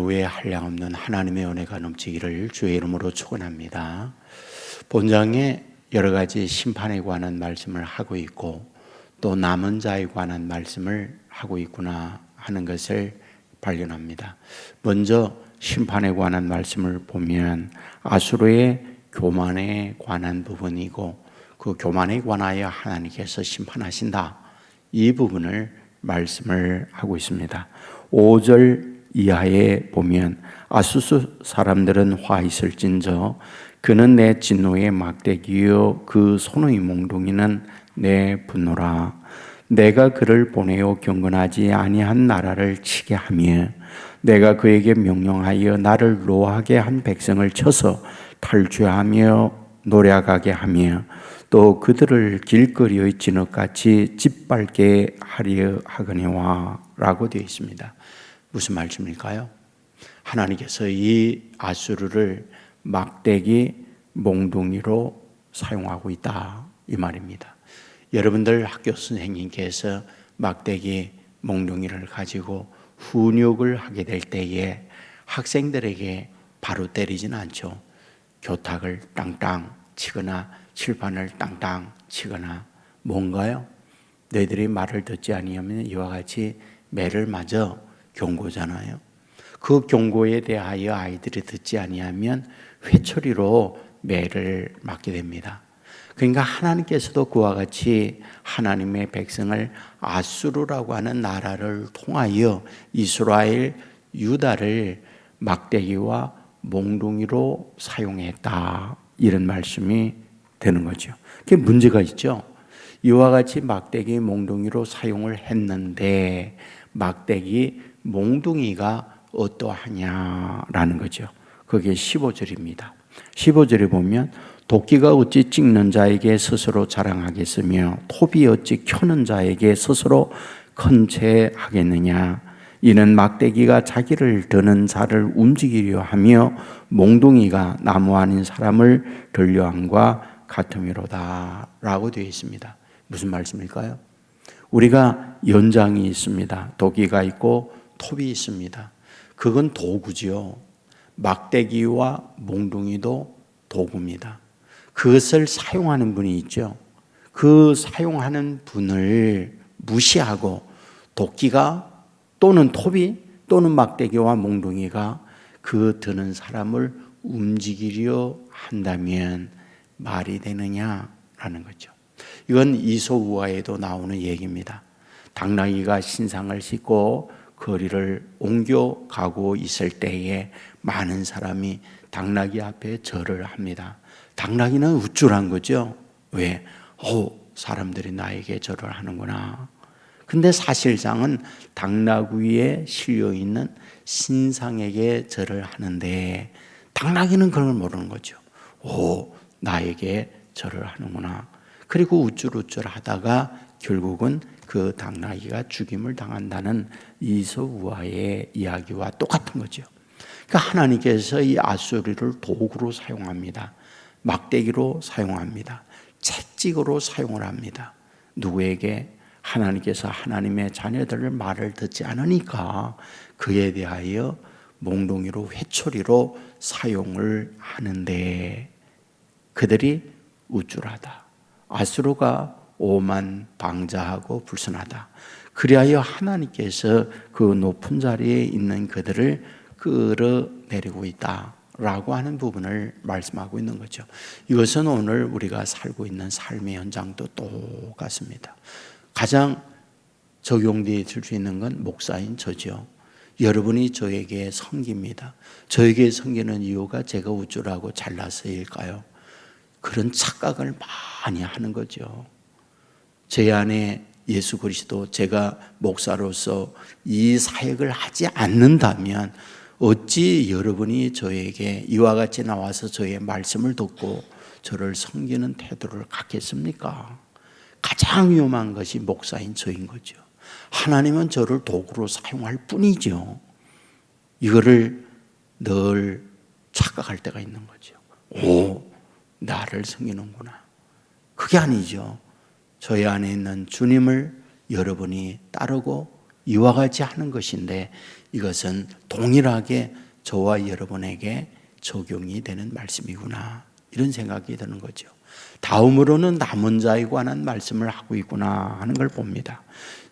외에 한량 없는 하나님의 은혜가 넘치기를 주의 이름으로 축원합니다. 본장에 여러 가지 심판에 관한 말씀을 하고 있고 또 남은 자에 관한 말씀을 하고 있구나 하는 것을 발견합니다. 먼저 심판에 관한 말씀을 보면 아수르의 교만에 관한 부분이고 그 교만에 관하여 하나님께서 심판하신다. 이 부분을 말씀을 하고 있습니다. 5절 이하에 보면 아수스 사람들은 화 있을진저 그는 내 진노의 막대기요 그 손의 몽둥이는 내 분노라 내가 그를 보내어 경건하지 아니한 나라를 치게 하며 내가 그에게 명령하여 나를 노하게 한 백성을 쳐서 탈주하며 노략하게 하며 또 그들을 길거리의 진흙같이 짓밟게 하려 하거니와 라고 되어 있습니다. 무슨 말씀일까요? 하나님께서 이 아수르를 막대기 몽둥이로 사용하고 있다 이 말입니다. 여러분들 학교 선생님께서 막대기 몽둥이를 가지고 훈육을 하게 될 때에 학생들에게 바로 때리지는 않죠. 교탁을 땅땅 치거나 칠판을 땅땅 치거나 뭔가요? 너희들이 말을 듣지 아니하면 이와 같이 매를 맞아 경고잖아요. 그 경고에 대하여 아이들이 듣지 아니하면 회초리로 매를 맞게 됩니다. 그러니까 하나님께서도 그와 같이 하나님의 백성을 아수르라고 하는 나라를 통하여 이스라엘 유다를 막대기와 몽둥이로 사용했다. 이런 말씀이 되는 거죠. 그게 문제가 있죠. 이와 같이 막대기 몽둥이로 사용을 했는데 막대기 몽둥이가 어떠하냐라는 거죠. 그게 15절입니다. 15절에 보면 도끼가 어찌 찍는 자에게 스스로 자랑하겠으며 톱이 어찌 켜는 자에게 스스로 큰채 하겠느냐 이는 막대기가 자기를 드는 자를 움직이려 하며 몽둥이가 나무 아닌 사람을 들려함과 같음이로다 라고 되어 있습니다. 무슨 말씀일까요? 우리가 연장이 있습니다. 도끼가 있고 톱이 있습니다. 그건 도구지요. 막대기와 몽둥이도 도구입니다. 그것을 사용하는 분이 있죠. 그 사용하는 분을 무시하고 도끼가 또는 톱이 또는 막대기와 몽둥이가 그 드는 사람을 움직이려 한다면 말이 되느냐라는 거죠. 이건 이소우화에도 나오는 얘기입니다. 당나귀가 신상을 싣고 거리를 옮겨 가고 있을 때에 많은 사람이 당나귀 앞에 절을 합니다. 당나귀는 우쭐한 거죠. 왜? 오, 사람들이 나에게 절을 하는구나. 근데 사실상은 당나귀에 실려 있는 신상에게 절을 하는데 당나귀는 그런 걸 모르는 거죠. 오, 나에게 절을 하는구나. 그리고 우쭐우쭐 하다가 결국은 그 당나귀가 죽임을 당한다는 이소우화의 이야기와 똑같은 거죠. 그러니까 하나님께서 이 아수리를 도구로 사용합니다. 막대기로 사용합니다. 채찍으로 사용을 합니다. 누구에게 하나님께서 하나님의 자녀들을 말을 듣지 않으니까 그에 대하여 몽둥이로 회초리로 사용을 하는데 그들이 우쭐하다. 아수르가 오만 방자하고 불순하다. 그리하여 하나님께서 그 높은 자리에 있는 그들을 끌어내리고 있다. 라고 하는 부분을 말씀하고 있는 거죠. 이것은 오늘 우리가 살고 있는 삶의 현장도 똑같습니다. 가장 적용될 수 있는 건 목사인 저죠. 여러분이 저에게 섬깁니다. 저에게 섬기는 이유가 제가 우쭐하고 잘나서일까요? 그런 착각을 많이 하는 거죠. 제 안에 예수 그리스도 제가 목사로서 이 사역을 하지 않는다면 어찌 여러분이 저에게 이와 같이 나와서 저의 말씀을 듣고 저를 섬기는 태도를 갖겠습니까? 가장 위험한 것이 목사인 저인 거죠. 하나님은 저를 도구로 사용할 뿐이죠. 이거를 늘 착각할 때가 있는 거죠. 오, 나를 섬기는구나. 그게 아니죠. 저희 안에 있는 주님을 여러분이 따르고 이와 같이 하는 것인데 이것은 동일하게 저와 여러분에게 적용이 되는 말씀이구나. 이런 생각이 드는 거죠. 다음으로는 남은 자에 관한 말씀을 하고 있구나 하는 걸 봅니다.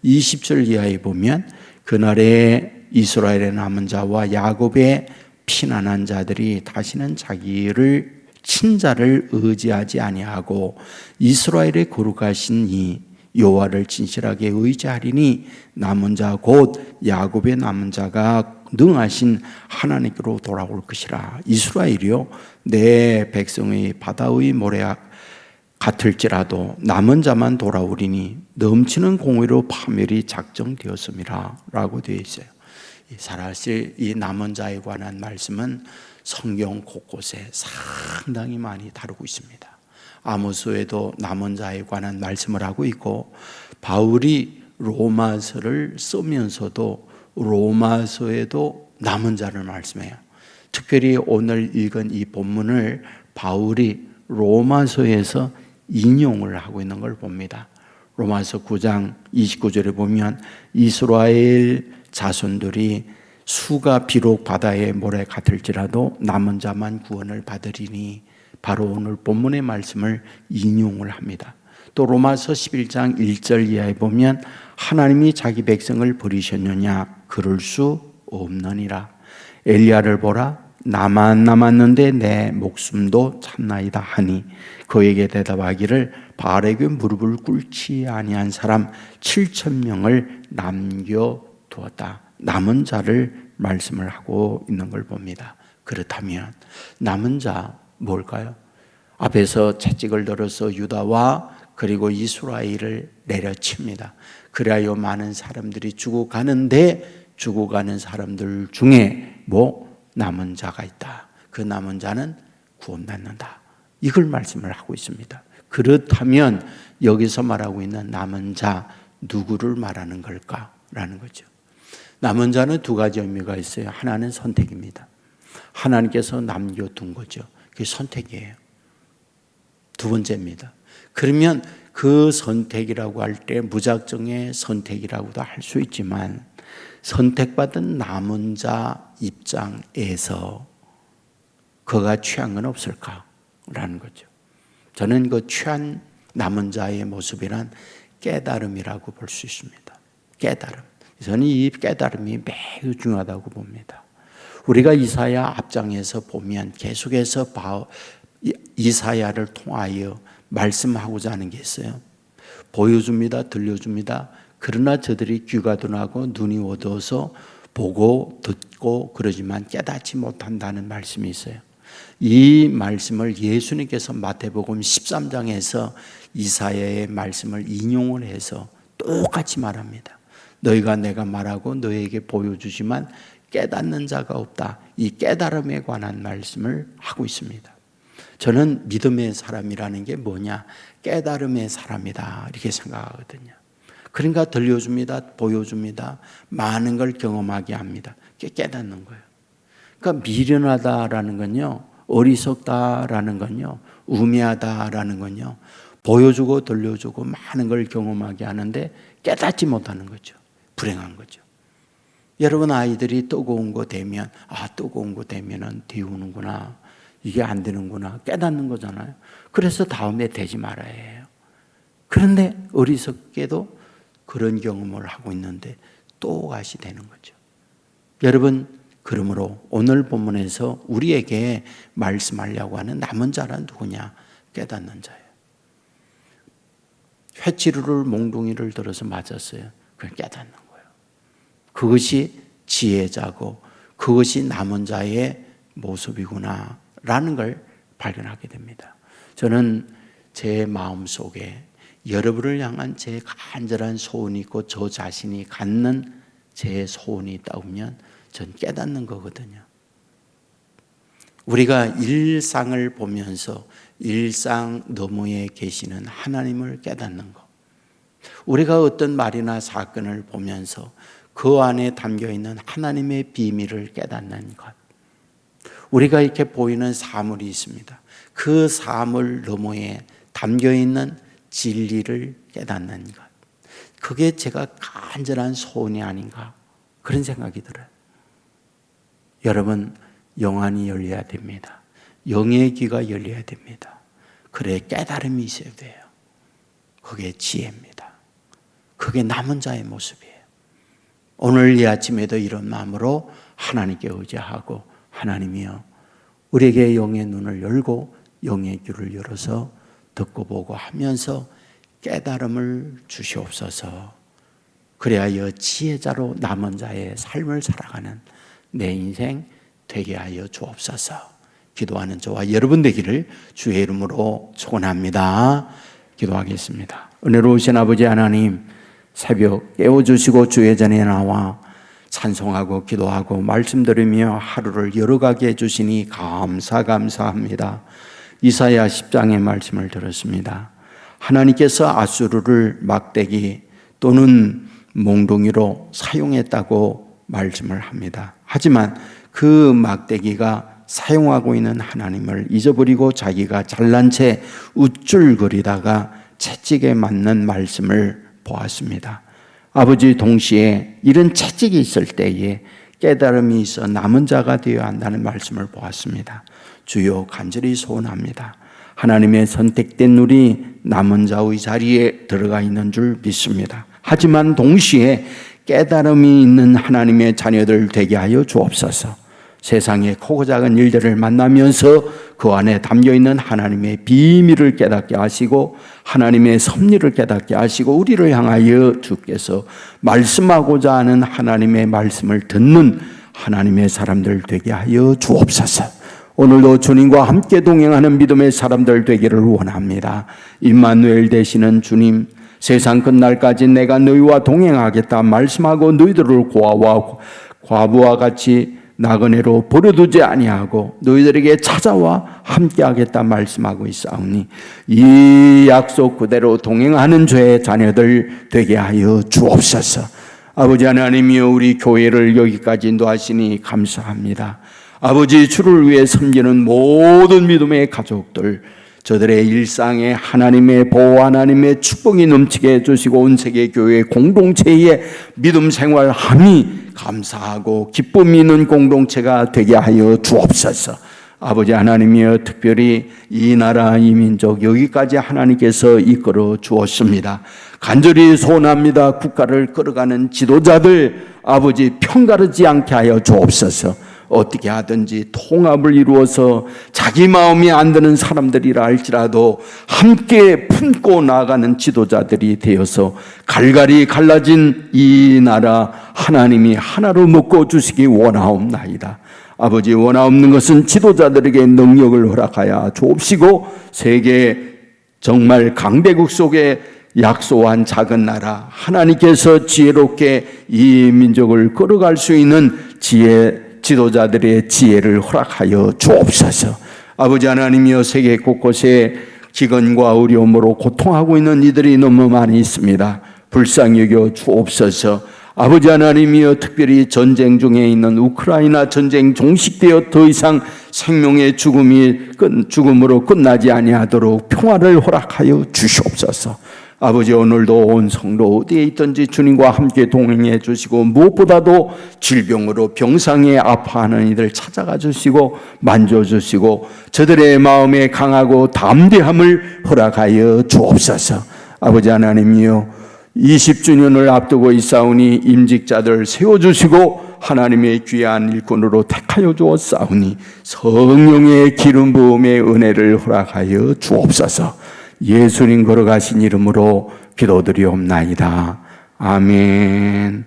20절 이하에 보면 그날에 이스라엘의 남은 자와 야곱의 피난한 자들이 다시는 자기를 친자를 의지하지 아니하고 이스라엘의 거룩하신 이 여호와를 진실하게 의지하리니 남은 자 곧 야곱의 남은 자가 능하신 하나님께로 돌아올 것이라 이스라엘이요 내 백성의 바다의 모래 같을지라도 남은 자만 돌아오리니 넘치는 공의로 파멸이 작정되었음이라라고 되어 있어요. 사실 이 남은 자에 관한 말씀은 성경 곳곳에 상당히 많이 다루고 있습니다. 아모스에도 남은 자에 관한 말씀을 하고 있고 바울이 로마서를 쓰면서도 로마서에도 남은 자를 말씀해요. 특별히 오늘 읽은 이 본문을 바울이 로마서에서 인용을 하고 있는 걸 봅니다. 로마서 9장 29절에 보면 이스라엘 자손들이 수가 비록 바다의 모래 같을지라도 남은 자만 구원을 받으리니 바로 오늘 본문의 말씀을 인용을 합니다. 또 로마서 11장 1절 이하에 보면 하나님이 자기 백성을 버리셨느냐 그럴 수 없느니라 엘리야를 보라 나만 남았는데 내 목숨도 참나이다 하니 그에게 대답하기를 바알에게 무릎을 꿇지 아니한 사람 7천 명을 남겨 두었다. 남은 자를 말씀을 하고 있는 걸 봅니다. 그렇다면 남은 자 뭘까요? 앞에서 채찍을 들어서 유다와 그리고 이스라엘을 내려칩니다. 그래야 많은 사람들이 죽어가는데 죽어가는 사람들 중에 뭐 남은 자가 있다. 그 남은 자는 구원 받는다. 이걸 말씀을 하고 있습니다. 그렇다면 여기서 말하고 있는 남은 자 누구를 말하는 걸까라는 거죠. 남은 자는 두 가지 의미가 있어요. 하나는 선택입니다. 하나님께서 남겨둔 거죠. 그게 선택이에요. 두 번째입니다. 그러면 그 선택이라고 할 때 무작정의 선택이라고도 할 수 있지만 선택받은 남은 자 입장에서 그가 취한 건 없을까라는 거죠. 저는 그 취한 남은 자의 모습이란 깨달음이라고 볼 수 있습니다. 깨달음. 저는 이 깨달음이 매우 중요하다고 봅니다. 우리가 이사야 앞장에서 보면 계속해서 이사야를 통하여 말씀하고자 하는 게 있어요. 보여줍니다. 들려줍니다. 그러나 저들이 귀가 둔하고 눈이 어두워서 보고 듣고 그러지만 깨닫지 못한다는 말씀이 있어요. 이 말씀을 예수님께서 마태복음 13장에서 이사야의 말씀을 인용을 해서 똑같이 말합니다. 너희가 내가 말하고 너에게 보여주지만 깨닫는 자가 없다. 이 깨달음에 관한 말씀을 하고 있습니다. 저는 믿음의 사람이라는 게 뭐냐? 깨달음의 사람이다. 이렇게 생각하거든요. 그러니까 들려줍니다. 보여줍니다. 많은 걸 경험하게 합니다. 깨닫는 거예요. 그러니까 미련하다라는 건요. 어리석다라는 건요. 우매하다라는 건요. 보여주고 들려주고 많은 걸 경험하게 하는데 깨닫지 못하는 거죠. 불행한 거죠. 여러분 아이들이 뜨거운 거 되면 아 뜨거운 거 되면은 데우는구나 이게 안 되는구나 깨닫는 거잖아요. 그래서 다음에 되지 말아야 해요. 그런데 어리석게도 그런 경험을 하고 있는데 또다시 되는 거죠. 여러분 그러므로 오늘 본문에서 우리에게 말씀하려고 하는 남은 자란 누구냐? 깨닫는 자예요. 회치루를 몽둥이를 들어서 맞았어요. 그걸 깨닫는 그것이 지혜자고 그것이 남은 자의 모습이구나 라는 걸 발견하게 됩니다. 저는 제 마음 속에 여러분을 향한 제 간절한 소원이 있고 저 자신이 갖는 제 소원이 있다 보면 전 깨닫는 거거든요. 우리가 일상을 보면서 일상 너머에 계시는 하나님을 깨닫는 것. 우리가 어떤 말이나 사건을 보면서 그 안에 담겨 있는 하나님의 비밀을 깨닫는 것. 우리가 이렇게 보이는 사물이 있습니다. 그 사물 너머에 담겨 있는 진리를 깨닫는 것. 그게 제가 간절한 소원이 아닌가 그런 생각이 들어요. 여러분 영안이 열려야 됩니다. 영의 귀가 열려야 됩니다. 그래 깨달음이 있어야 돼요. 그게 지혜입니다. 그게 남은 자의 모습이에요. 오늘 이 아침에도 이런 마음으로 하나님께 의지하고 하나님이여 우리에게 영의 눈을 열고 영의 귀를 열어서 듣고 보고 하면서 깨달음을 주시옵소서. 그래야 지혜자로 남은 자의 삶을 살아가는 내 인생 되게 하여 주옵소서. 기도하는 저와 여러분 되기를 주의 이름으로 축원합니다. 기도하겠습니다. 은혜로우신 아버지 하나님 새벽 깨워주시고 주의 전에 나와 찬송하고 기도하고 말씀 들으며 하루를 열어가게 해주시니 감사 감사합니다. 이사야 10장의 말씀을 들었습니다. 하나님께서 아수르를 막대기 또는 몽둥이로 사용했다고 말씀을 합니다. 하지만 그 막대기가 사용하고 있는 하나님을 잊어버리고 자기가 잘난 채 우쭐거리다가 채찍에 맞는 말씀을 보았습니다. 아버지 동시에 이런 채찍이 있을 때에 깨달음이 있어 남은 자가 되어야 한다는 말씀을 보았습니다. 주여 간절히 소원합니다. 하나님의 선택된 우리 남은 자의 자리에 들어가 있는 줄 믿습니다. 하지만 동시에 깨달음이 있는 하나님의 자녀들 되게 하여 주옵소서. 세상의 크고 작은 일들을 만나면서 그 안에 담겨 있는 하나님의 비밀을 깨닫게 하시고 하나님의 섭리를 깨닫게 하시고 우리를 향하여 주께서 말씀하고자 하는 하나님의 말씀을 듣는 하나님의 사람들 되게 하여 주옵소서. 오늘도 주님과 함께 동행하는 믿음의 사람들 되기를 원합니다. 임마누엘 되시는 주님, 세상 끝날까지 내가 너희와 동행하겠다 말씀하고 너희들을 고아와 과부와 같이 나그네로 버려두지 아니하고 너희들에게 찾아와 함께하겠다 말씀하고 있사오니 이 약속 그대로 동행하는 죄의 자녀들 되게 하여 주옵소서. 아버지 하나님이여 우리 교회를 여기까지 인도하시니 감사합니다. 아버지 주를 위해 섬기는 모든 믿음의 가족들 저들의 일상에 하나님의 보호 하나님의 축복이 넘치게 해주시고 온 세계 교회 공동체의 믿음 생활함이 감사하고 기쁨 있는 공동체가 되게 하여 주옵소서. 아버지 하나님이여 특별히 이 나라 이 민족 여기까지 하나님께서 이끌어 주었습니다. 간절히 소원합니다. 국가를 끌어가는 지도자들 아버지 편가르지 않게 하여 주옵소서. 어떻게 하든지 통합을 이루어서 자기 마음이 안 드는 사람들이라 할지라도 함께 품고 나가는 지도자들이 되어서 갈갈이 갈라진 이 나라 하나님이 하나로 묶어 주시기 원하옵나이다. 아버지 원하옵는 것은 지도자들에게 능력을 허락하여 주옵시고 세계 정말 강대국 속에 약소한 작은 나라 하나님께서 지혜롭게 이 민족을 끌어갈 수 있는 지혜 지도자들의 지혜를 허락하여 주옵소서. 아버지 하나님이여 세계 곳곳에 기근과 어려움으로 고통하고 있는 이들이 너무 많이 있습니다. 불쌍히 여겨 주옵소서. 아버지 하나님이여 특별히 전쟁 중에 있는 우크라이나 전쟁 종식되어 더 이상 생명의 죽음이 끝, 죽음으로 끝나지 아니하도록 평화를 허락하여 주시옵소서. 아버지 오늘도 온 성도 어디에 있든지 주님과 함께 동행해 주시고 무엇보다도 질병으로 병상에 아파하는 이들 찾아가 주시고 만져 주시고 저들의 마음에 강하고 담대함을 허락하여 주옵소서. 아버지 하나님이여 20주년을 앞두고 있사오니 임직자들 세워 주시고 하나님의 귀한 일꾼으로 택하여 주었사오니 성령의 기름 부음의 은혜를 허락하여 주옵소서. 예수님 걸어가신 이름으로 기도드리옵나이다. 아멘.